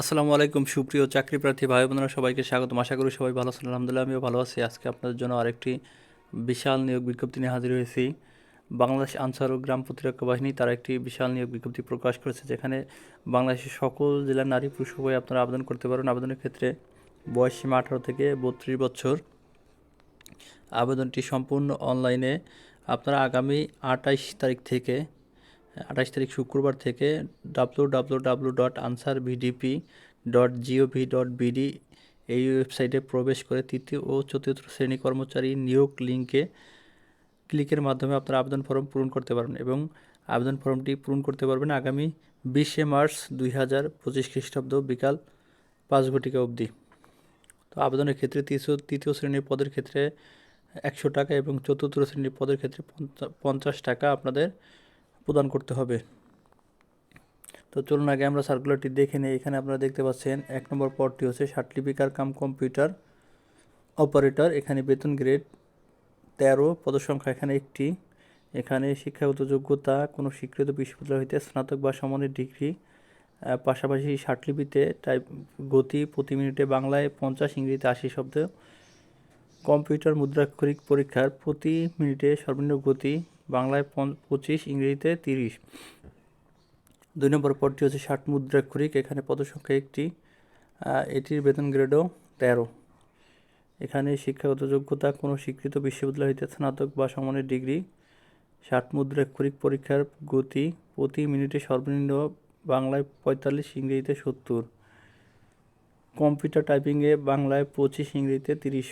আসসালামু আলাইকুম, সুপ্রিয় চাকরি প্রার্থী ভাই বোনেরা, সবাইকে স্বাগতম। আশা করি সবাই ভালো আছেন। আলহামদুলিল্লাহ, আমিও ভালো আছি। আজকে আপনাদের জন্য আরেকটি বিশাল নিয়োগ বিজ্ঞপ্তি নিয়ে হাজির হয়েছি। বাংলাদেশ আনসার ও গ্রাম প্রতিরক্ষা বাহিনী তারা একটি বিশাল নিয়োগ বিজ্ঞপ্তি প্রকাশ করেছে, যেখানে বাংলাদেশের সকল জেলার নারী পুরুষ উভয় আপনারা আবেদন করতে পারেন আবেদনের ক্ষেত্রে বয়স সীমা আঠারো থেকে বত্রিশ বছর। আবেদনটি সম্পূর্ণ অনলাইনে। আপনারা আগামী আটাইশ তারিখ থেকে আঠাশ তারিখ শুক্রবার থেকে W dot Ansar VDP dot gov dot BD এই ওয়েবসাইটে প্রবেশ করে তৃতীয় ও চতুর্থ শ্রেণি কর্মচারী নিয়োগ লিঙ্কে ক্লিকের মাধ্যমে আপনারা আবেদন ফর্ম পূরণ করতে পারবেন এবং আবেদন ফর্মটি পূরণ করতে পারবেন আগামী বিশে মার্চ দুই হাজার পঁচিশ খ্রিস্টাব্দ বিকাল পাঁচ ঘটিকা অবধি। তো আবেদনের ক্ষেত্রে তৃতীয় তৃতীয় শ্রেণির পদের ক্ষেত্রে একশো টাকা এবং চতুর্থ শ্রেণির পদের ক্ষেত্রে পঞ্চা- পঞ্চাশ টাকা আপনাদের প্রদান করতে হবে। তো চলুন আগে আমরা সার্কুলারটি দেখে নিই। এখানে আপনারা দেখতে পাচ্ছেন, এক নম্বর পদটি হচ্ছে সার্টিফিকার কাম কম্পিউটার অপারেটর। এখানে বেতন গ্রেড তেরো, পদসংখ্যা এখানে একটি। এখানে শিক্ষাগত যোগ্যতা, কোনো স্বীকৃত বিশ্ববিদ্যালয় হইতে স্নাতক বা সমানের ডিগ্রি। পাশাপাশি ষাটলিপিতে টাইপ গতি প্রতি মিনিটে বাংলায় পঞ্চাশ, ইংরেজিতে আশি শব্দ। কম্পিউটার মুদ্রাক্ষরিক পরীক্ষার প্রতি মিনিটে সর্বনিম্ন গতি বাংলায় পঁচিশ, ইংরেজিতে তিরিশ। দুই নম্বর পদটি হচ্ছে ষাট মুদ্রাক্ষরিক, এখানে পদসংখ্যা একটি এটির বেতন গ্রেডও তেরো। এখানে শিক্ষাগত যোগ্যতা কোনো স্বীকৃত বিশ্ববিদ্যালয় হইতে স্নাতক বা সমানের ডিগ্রি। ষাট মুদ্রাক্ষরিক পরীক্ষার গতি প্রতি মিনিটে সর্বনিম্ন বাংলায় পঁয়তাল্লিশ, ইংরেজিতে সত্তর। কম্পিউটার টাইপিংয়ে বাংলায় পঁচিশ, ইংরেজিতে তিরিশ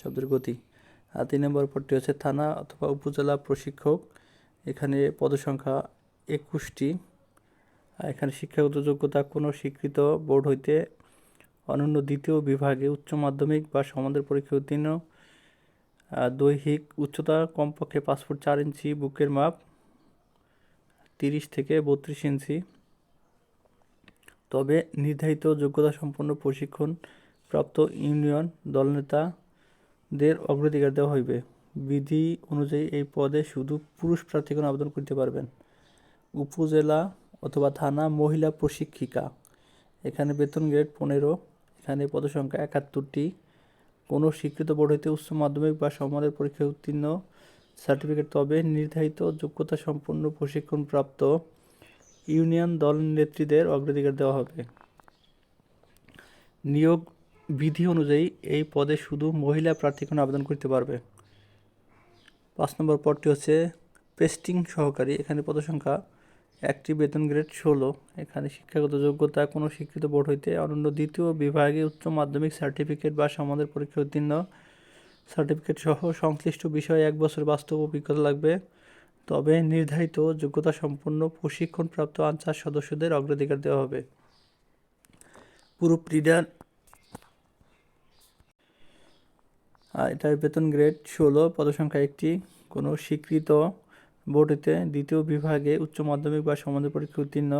শব্দের গতি। আর তিন নম্বর পদটি হচ্ছে থানা অথবা উপজেলা প্রশিক্ষক। এখানে পদসংখ্যা একুশটি। এখানে শিক্ষাগত যোগ্যতা কোনো স্বীকৃত বোর্ড হইতে অনন্য দ্বিতীয় বিভাগে উচ্চ মাধ্যমিক বা সমাদের পরীক্ষা উত্তীর্ণ। দৈহিক উচ্চতা কমপক্ষে পাঁচ ফুট চার ইঞ্চি বুকের মাপ তিরিশ থেকে বত্রিশ ইঞ্চি। তবে নির্ধারিত যোগ্যতা সম্পন্ন প্রশিক্ষণ প্রাপ্ত ইউনিয়ন দলনেতাদের অগ্রাধিকার দেওয়া হইবে। বিধি অনুযায়ী এই পদে শুধু পুরুষ প্রার্থীগণ আবেদন করতে পারবেন। উপজেলা অথবা থানা মহিলা প্রশিক্ষিকা। এখানে বেতন গ্রেড পনেরো। এখানে পদসংখ্যা একাত্তরটি। কোনো স্বীকৃত বোর্ড হইতে উচ্চ মাধ্যমিক বা সমানের পরীক্ষায় উত্তীর্ণ সার্টিফিকেট, তবে নির্ধারিত যোগ্যতা সম্পন্ন প্রশিক্ষণপ্রাপ্ত ইউনিয়ন দল নেত্রীদের অগ্রাধিকার দেওয়া হবে। নিয়োগ বিধি অনুযায়ী এই পদে শুধু মহিলা প্রার্থীগণ আবেদন করতে পারবে। পাঁচ নম্বর পদটি হচ্ছে পেস্টিং সহকারী। এখানে পদসংখ্যা একটি, বেতন গ্রেড ষোলো। এখানে শিক্ষাগত যোগ্যতা কোনো স্বীকৃত বোর্ড হইতে অনন্য দ্বিতীয় বিভাগে উচ্চ মাধ্যমিক সার্টিফিকেট বা সমাদের পরীক্ষা উত্তীর্ণ। সার্টিফিকেট সহ সংশ্লিষ্ট বিষয়ে এক বছর বাস্তব অভিজ্ঞতা লাগবে। তবে নির্ধারিত যোগ্যতা সম্পন্ন প্রশিক্ষণপ্রাপ্ত আনসার সদস্যদের অগ্রাধিকার দেওয়া হবে। পুরো প্রিডার আর এটার বেতন গ্রেড ষোলো, পদসংখ্যা একটি। কোনো স্বীকৃত বোর্ডেতে দ্বিতীয় বিভাগে উচ্চ মাধ্যমিক বা সমাজের পরীক্ষা উত্তীর্ণ।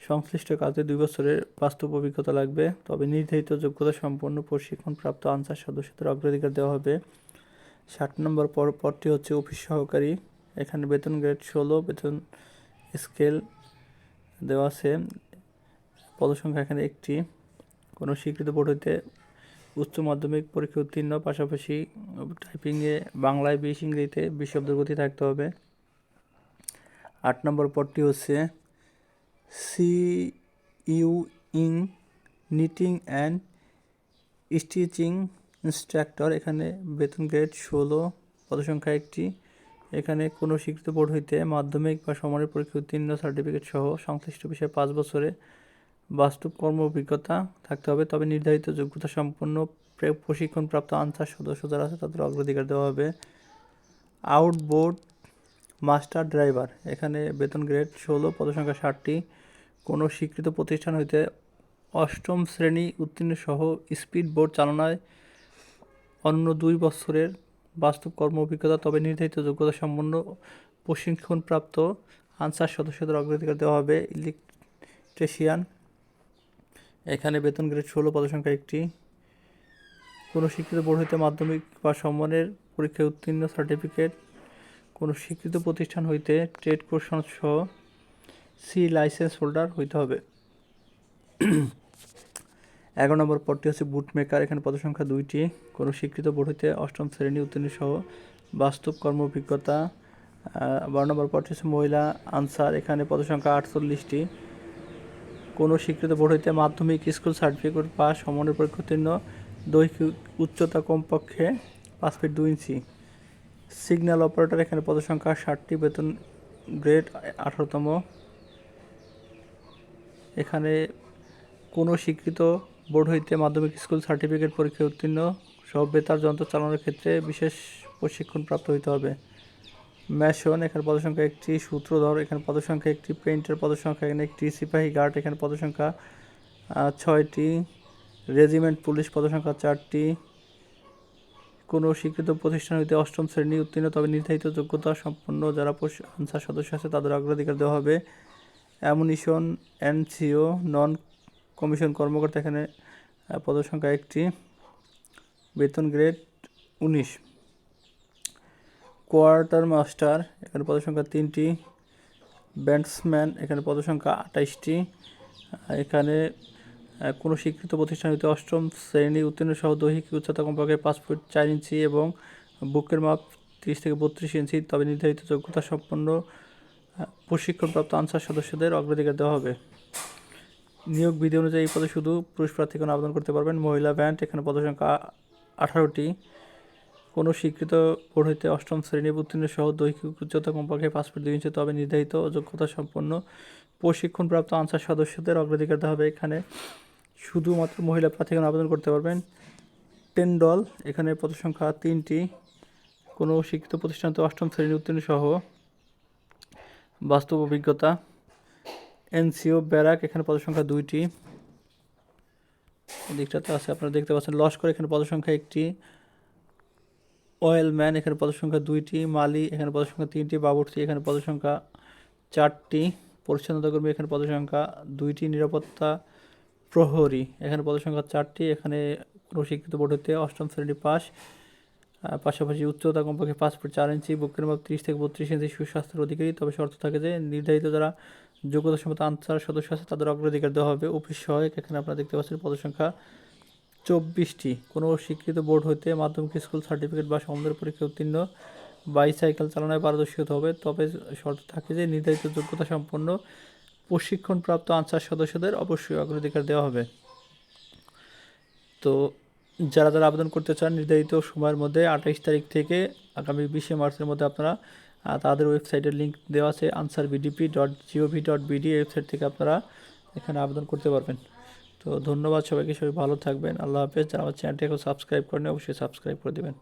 সংশ্লিষ্ট কাজে দুই বছরের বাস্তব অভিজ্ঞতা লাগবে। তবে নির্ধারিত যোগ্যতা সম্পন্ন প্রশিক্ষণপ্রাপ্ত আনসার সদস্যদের অগ্রাধিকার দেওয়া হবে। ষাট নম্বর পর পদটি হচ্ছে অফিস সহকারী। এখানে বেতন গ্রেড ষোলো, বেতন স্কেল দেওয়া আছে। পদসংখ্যা এখানে একটি। কোনো স্বীকৃত বোর্ড হইতে উচ্চ মাধ্যমিক পরীক্ষা উত্তীর্ণ, পাশাপাশি টাইপিংয়ে বাংলায় বিশ, ইংরেজিতে বিশ গতি থাকতে হবে। আট নম্বর পদটি হচ্ছে sewing knitting and stitching instructor এখানে বেতন গ্রেড ষোলো, পদসংখ্যা একটি। এখানে কোনো স্বীকৃত বোর্ড হইতে মাধ্যমিক বা সমানের পরীক্ষা উত্তীর্ণ সার্টিফিকেট সহ সংশ্লিষ্ট বিষয়ে পাঁচ বছরে বাস্তব কর্ম অভিজ্ঞতা থাকতে হবে। তবে নির্ধারিত যোগ্যতা সম্পন্ন প্রে- প্রশিক্ষণপ্রাপ্ত আনসার সদস্য যারা আছে, তাদের অগ্রাধিকার দেওয়া হবে। Outboard master driver. এখানে বেতন গ্রেড ষোলো, পদসংখ্যা ষাটটি। কোনো স্বীকৃত প্রতিষ্ঠান হইতে অষ্টম শ্রেণি উত্তীর্ণ সহ স্পিড বোর্ড চালনায় অন্য দুই বছরের বাস্তব কর্ম অভিজ্ঞতা, তবে নির্ধারিত যোগ্যতা সম্পন্ন প্রশিক্ষণপ্রাপ্ত আনসার সদস্যদের অগ্রাধিকার দেওয়া হবে। ইলেকট্রিশিয়ান এখানে বেতন গ্রেড ষোলো, পদসংখ্যা একটি। কোনো শিক্ষিত বোর্ড হইতে মাধ্যমিক বা সম্মানের পরীক্ষায় উত্তীর্ণ সার্টিফিকেট। কোনো স্বীকৃত প্রতিষ্ঠান হইতে ট্রেড কোর্স সহ সি লাইসেন্স হোল্ডার হইতে হবে। এগারো নম্বর পদটি হচ্ছে বুট মেকার এখানে পদ সংখ্যা দুইটি। কোনো স্বীকৃত বোর্ড হইতে অষ্টম শ্রেণি উত্তীর্ণ সহ বাস্তব কর্ম অভিজ্ঞতা। বারো নম্বর পদটি হচ্ছে মহিলা আনসার। এখানে পদ সংখ্যা আটচল্লিশটি। কোনো স্বীকৃত বোর্ড হইতে মাধ্যমিক স্কুল সার্টিফিকেট পাস সমনের পরীক্ষা উত্তীর্ণ দৈহিক উচ্চতা কমপক্ষে পাঁচ ফিট দুই ইঞ্চি। সিগন্যাল অপারেটর এখানে পদ সংখ্যা ষাটটি, বেতন গ্রেড আঠারোতম। এখানে কোনো স্বীকৃত বোর্ড হইতে মাধ্যমিক স্কুল সার্টিফিকেট পরীক্ষায় উত্তীর্ণ সব বেতার যন্ত্র চালানোর ক্ষেত্রে বিশেষ প্রশিক্ষণ প্রাপ্ত হইতে হবে। ম্যাশন, এখানে পদসংখ্যা একটি সূত্রধর এখানে পদসংখ্যা একটি, পেইন্টের পদসংখ্যা, এখানে একটি, সিপাহী গার্ড, এখানে পদসংখ্যা ছয়টি, রেজিমেন্ট পুলিশ পদসংখ্যা চারটি, কোনো স্বীকৃত প্রতিষ্ঠান হইতে অষ্টম শ্রেণি উত্তীর্ণ, তবে নির্ধারিত যোগ্যতা সম্পন্ন যারা আনসার সদস্য আছে, তাদের অগ্রাধিকার দেওয়া হবে। অ্যামুনিশন, এনসিও, নন কমিশন কর্মকর্তা, এখানে পদসংখ্যা একটি। বেতন গ্রেড উনিশ। কোয়ার্টার মাস্টার, এখানে পদসংখ্যা তিনটি। ব্যাটসম্যান, এখানে পদসংখ্যা আঠাইশটি। এখানে কোনো স্বীকৃত প্রতিষ্ঠান হইতে অষ্টম শ্রেণি উত্তীর্ণ সহ দৈহিক উচ্চতা কমপক্ষে পাঁচ ফুট চার ইঞ্চি এবং বুকের মাপ তিরিশ থেকে বত্রিশ ইঞ্চি। তবে নির্ধারিত যোগ্যতা সম্পন্ন প্রশিক্ষণপ্রাপ্ত আনসার সদস্যদের অগ্রাধিকার দেওয়া হবে। নিয়োগ বিধি অনুযায়ী এই পদে শুধু পুরুষ প্রার্থীগণ আবেদন করতে পারবেন। মহিলা ব্যান্ড এখানে পদসংখ্যা আঠারোটি। কোনো স্বীকৃত বোর্ড হইতে অষ্টম শ্রেণি উত্তীর্ণ সহ দৈহিক উচ্চতা কমপক্ষে পাঁচ ফুট দুই ইঞ্চি, তবে নির্ধারিত যোগ্যতা সম্পন্ন প্রশিক্ষণপ্রাপ্ত আনসার সদস্যদের অগ্রাধিকার দেওয়া হবে। এখানে শুধুমাত্র মহিলা প্রার্থীগণ আবেদন করতে পারবেন। টেন দল, এখানে পদ সংখ্যা তিনটি। কোনো শিক্ষিত প্রতিষ্ঠানতে অষ্টম শ্রেণি উত্তীর্ণ সহ বাস্তব অভিজ্ঞতা। এনসিও, ব্যারাক, এখানে পদ সংখ্যা দুইটি। দিকটাতে আছে, আপনারা দেখতে পাচ্ছেন। লস্কর, এখানে পদ সংখ্যা একটি। অয়েল ম্যান এখানে পদ সংখ্যা দুইটি, মালি, এখানে পদ সংখ্যা তিনটি, বাবুর্চি, এখানে পদ সংখ্যা চারটি পরিচ্ছন্নতা কর্মী এখানে পদ সংখ্যা দুইটি, নিরাপত্তা প্রহরী, এখানে পদ সংখ্যা চারটি, এখানে কোনো শিক্ষিত বোর্ড হতে অষ্টম শ্রেণি পাস পাশাপাশি উচ্চতা কমপক্ষে পাঁচ ফুট চার ইঞ্চি, বুকের মাপ ত্রিশ থেকে বত্রিশ ইঞ্চি, সুস্বাস্থ্যের অধিকারী। তবে শর্ত থাকে যে, নির্ধারিত যারা যোগ্যতা সম্মত আনসার সদস্য আছে, তাদের অগ্রাধিকার দেওয়া হবে। অফিস সহায়ক, এখানে আপনারা দেখতে পাচ্ছেন পদ সংখ্যা চব্বিশটি। কোনো স্বীকৃত বোর্ড হইতে মাধ্যমিক স্কুল সার্টিফিকেট বা সমুদ্র পরীক্ষা উত্তীর্ণ বাইসাইকেল চালানোয় পারদর্শী হতে হবে। তবে শর্ত থাকে যে নির্ধারিত যোগ্যতা সম্পন্ন প্রশিক্ষণপ্রাপ্ত আনসার সদস্যদের অবশ্যই অগ্রাধিকার দেওয়া হবে। তো যারা যারা আবেদন করতে চান, নির্ধারিত সময়ের মধ্যে আঠাইশ তারিখ থেকে আগামী বিশে মার্চের মধ্যে আপনারা তাদের ওয়েবসাইটের লিঙ্ক দেওয়া আছে Ansar VDP dot gov dot BD website থেকে আপনারা এখানে আবেদন করতে পারবেন। তো ধন্যবাদ সবাইকে, সবাই ভালো থাকবেন, আল্লাহ হাফেজ। আমার চ্যানেলটি এখন সাবস্ক্রাইব করেন অবশ্যই সাবস্ক্রাইব করে দেবেন।